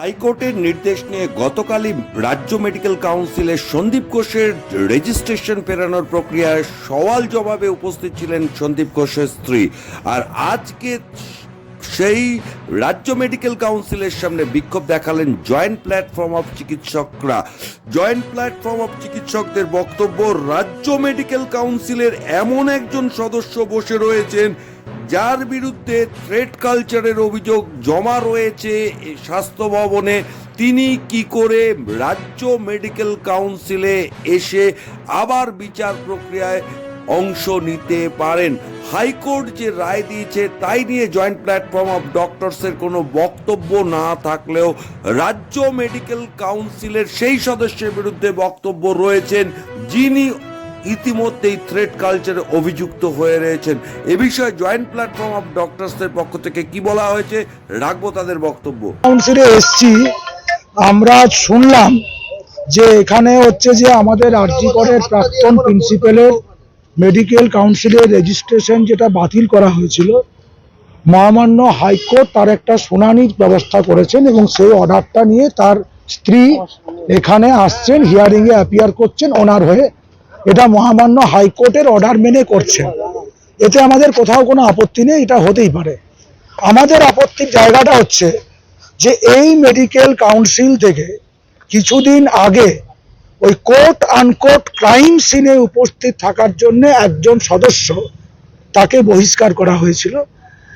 হাইকোর্টের নির্দেশ নিয়ে গতকালই রাজ্য মেডিকেল কাউন্সিলের সন্দীপ ঘোষের রেজিস্ট্রেশন ফেরানোর প্রক্রিয়ায় সওয়াল জবাবে উপস্থিত ছিলেন সন্দীপ ঘোষের স্ত্রী। আর আজকে সেই রাজ্য মেডিকেল কাউন্সিলের সামনে বিক্ষোভ দেখালেন জয়েন্ট প্ল্যাটফর্ম অফ চিকিৎসকরা। জয়েন্ট প্ল্যাটফর্ম অফ চিকিৎসকদের বক্তব্য, রাজ্য মেডিকেল কাউন্সিলের এমন একজন সদস্য বসে রয়েছেন যার বিরুদ্ধে থ্রেড কালচারের অভিযোগ জমা রয়েছে স্বাস্থ্য ভবনে তিনি কি করে রাজ্য মেডিকেল কাউন্সিলে এসে আবার বিচার প্রক্রিয়ায় অংশ নিতে পারেন? হাইকোর্ট যে রায় দিয়েছে তাই নিয়ে জয়েন্ট প্ল্যাটফর্ম অফ ডক্টরসের কোনো বক্তব্য না থাকলেও রাজ্য মেডিকেল কাউন্সিলের সেই সদস্যের বিরুদ্ধে বক্তব্য রয়েছেন যিনি ইতিমধ্যেই থ্রেড কালচারে অভিযুক্ত হয়ে রয়েছেন। এ বিষয়ে জয়েন্ট প্ল্যাটফর্ম অফ ডক্টরসের পক্ষ থেকে কি বলা হয়েছে, রাখব তাদের বক্তব্য। কাউন্সিলে এসছি। আমরা শুনলাম যে এখানে হচ্ছে যে আমাদের আরজি করের প্রাক্তন প্রিন্সিপালের মেডিকেল কাউন্সিলের রেজিস্ট্রেশন যেটা বাতিল করা হয়েছিল, মহামান্য হাইকোর্ট তার একটা শুনানির ব্যবস্থা করেছেন এবং সেই অর্ডারটা নিয়ে তার স্ত্রী এখানে আসছেন হিয়ারিংয়ে অ্যাপিয়ার করছেন ওনার হয়ে এটা মহামান্য হাইকোর্টের অর্ডার মেনে করছেন এতে আমাদের কোথাও কোনো আপত্তি নেই, এটা হতেই পারে। আমাদের আপত্তির জায়গাটা হচ্ছে যে এই মেডিকেল কাউন্সিল থেকে কিছুদিন আগে ওই কোর্ট আনকোর্ট ক্রাইম সিনে উপস্থিত থাকার জন্য একজন সদস্য তাকে বহিষ্কার করা হয়েছিল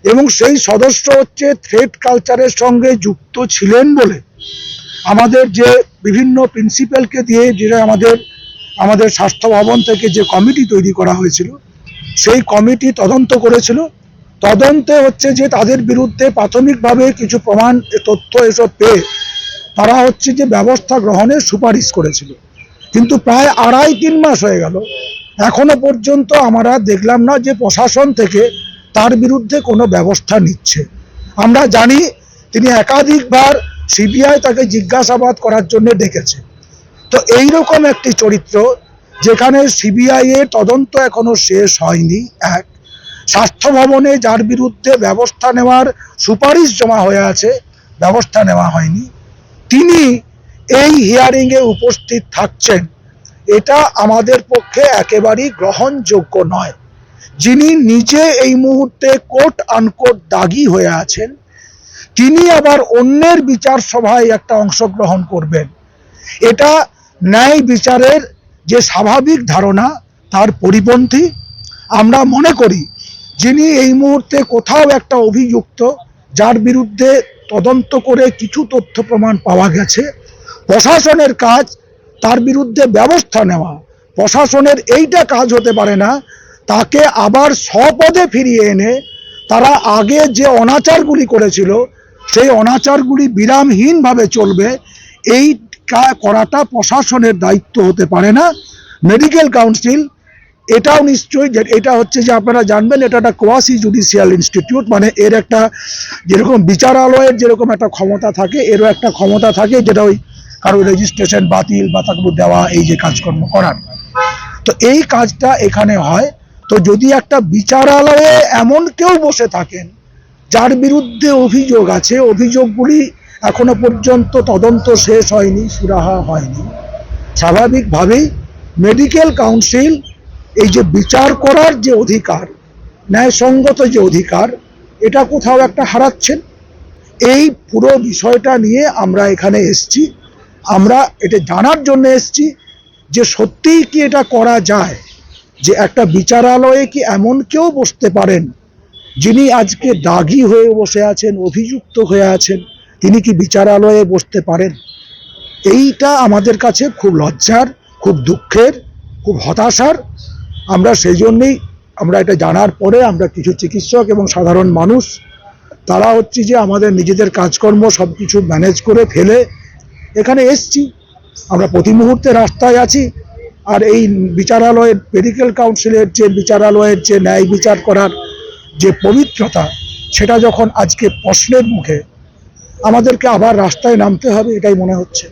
এবং সেই সদস্য হচ্ছে থ্রেড কালচারের সঙ্গে যুক্ত ছিলেন বলে আমাদের যে বিভিন্ন প্রিন্সিপালকে দিয়ে, যেটা আমাদের আমাদের স্বাস্থ্য ভবন থেকে যে কমিটি তৈরি করা হয়েছিল, সেই কমিটি তদন্ত করেছিল। তদন্তে হচ্ছে যে তাদের বিরুদ্ধে প্রাথমিকভাবে কিছু প্রমাণ, তথ্য এসব পেয়ে তারা হচ্ছে যে ব্যবস্থা গ্রহণের সুপারিশ করেছিল। কিন্তু প্রায় আড়াই তিন মাস হয়ে গেল। এখনও পর্যন্ত আমরা দেখলাম না যে প্রশাসন থেকে তার বিরুদ্ধে কোনো ব্যবস্থা নিচ্ছে। আমরা জানি তিনি একাধিকবার সিবিআই তাকে জিজ্ঞাসাবাদ করার জন্য ডেকেছে। তো এইরকম একটি চরিত্র যেখানে সিবিআই এর তদন্ত এখনও শেষ হয়নি, এক। স্বাস্থ্য ভবনে যার বিরুদ্ধে ব্যবস্থা নেওয়ার সুপারিশ জমা হয়ে আছে, ব্যবস্থা নেওয়া হয়নি। তিনি এই হিয়ারিংয়ে উপস্থিত থাকছেন। এটা আমাদের পক্ষে একেবারেই গ্রহণযোগ্য নয়। যিনি নিজে এই মুহূর্তে কোর্ট আনকোট দাগি হয়ে আছেন, তিনি আবার অন্যের বিচার সভায় একটা অংশগ্রহণ করবেন। এটা ন্যায় বিচারের যে স্বাভাবিক ধারণা, তার পরিপন্থী, আমরা মনে করি যিনি এই মুহূর্তে কোথাও একটা অভিযুক্ত, যার বিরুদ্ধে তদন্ত করে কিছু তথ্য প্রমাণ পাওয়া গেছে, প্রশাসনের কাজ, তার বিরুদ্ধে ব্যবস্থা নেওয়া, প্রশাসনের এইটা কাজ হতে পারে না, তাকে আবার স্বপদে ফিরিয়ে এনে তারা আগে যে অনাচারগুলি করেছিল, সেই অনাচারগুলি বিরামহীনভাবে চলবে, এই করাটা প্রশাসনের দায়িত্ব হতে পারে না। মেডিকেল কাউন্সিল এটাও নিশ্চয়ই এটা হচ্ছে যে আপনারা জানবেন, এটা একটা কোয়াসি জুডিশিয়াল ইনস্টিটিউট মানে এর একটা যেরকম বিচারালয়ের যেরকম একটা ক্ষমতা থাকে, এরও একটা ক্ষমতা থাকে যেটা ওই কারও রেজিস্ট্রেশন বাতিল বা তাকে দেওয়া, এই যে কাজকর্ম করার। তো এই কাজটা এখানে হয়। তো যদি একটা বিচারালয়ে এমন কেউ বসে থাকেন, যার বিরুদ্ধে অভিযোগ আছে, অভিযোগগুলি এখনও পর্যন্ত তদন্ত শেষ হয়নি, সুরাহা হয়নি। স্বাভাবিকভাবেই মেডিকেল কাউন্সিল এই যে বিচার করার যে অধিকার, ন্যায়সঙ্গত যে অধিকার, এটা কোথাও একটা হারাচ্ছেন। এই পুরো বিষয়টা নিয়ে আমরা এখানে এসছি। আমরা এটা জানার জন্য এসছি যে সত্যিই কি এটা করা যায়, যে একটা বিচারালয়ে কি এমন কেউ বসতে পারেন যিনি আজকে দাগি হয়ে বসে আছেন, অভিযুক্ত হয়ে আছেন। তিনি কি বিচারালয়ে বসতে পারেন? এইটা আমাদের কাছে খুব লজ্জার, খুব দুঃখের, খুব হতাশার। আমরা সেই জন্যেই আমরা এটা জানার পরে আমরা কিছু চিকিৎসক এবং সাধারণ মানুষ, তারা হচ্ছে যে আমাদের নিজেদের কাজকর্ম সব কিছু ম্যানেজ করে ফেলে এখানে এসছি। আমরা প্রতি মুহূর্তে রাস্তায় আছি। আর এই বিচারালয়ের মেডিকেল কাউন্সিলের যে বিচারালয়ের যে ন্যায় বিচার করার যে পবিত্রতা, সেটা যখন আজকে প্রশ্নের মুখে আমাদেরকে আবার রাস্তায় নামতে হবে এটাই মনে হচ্ছে।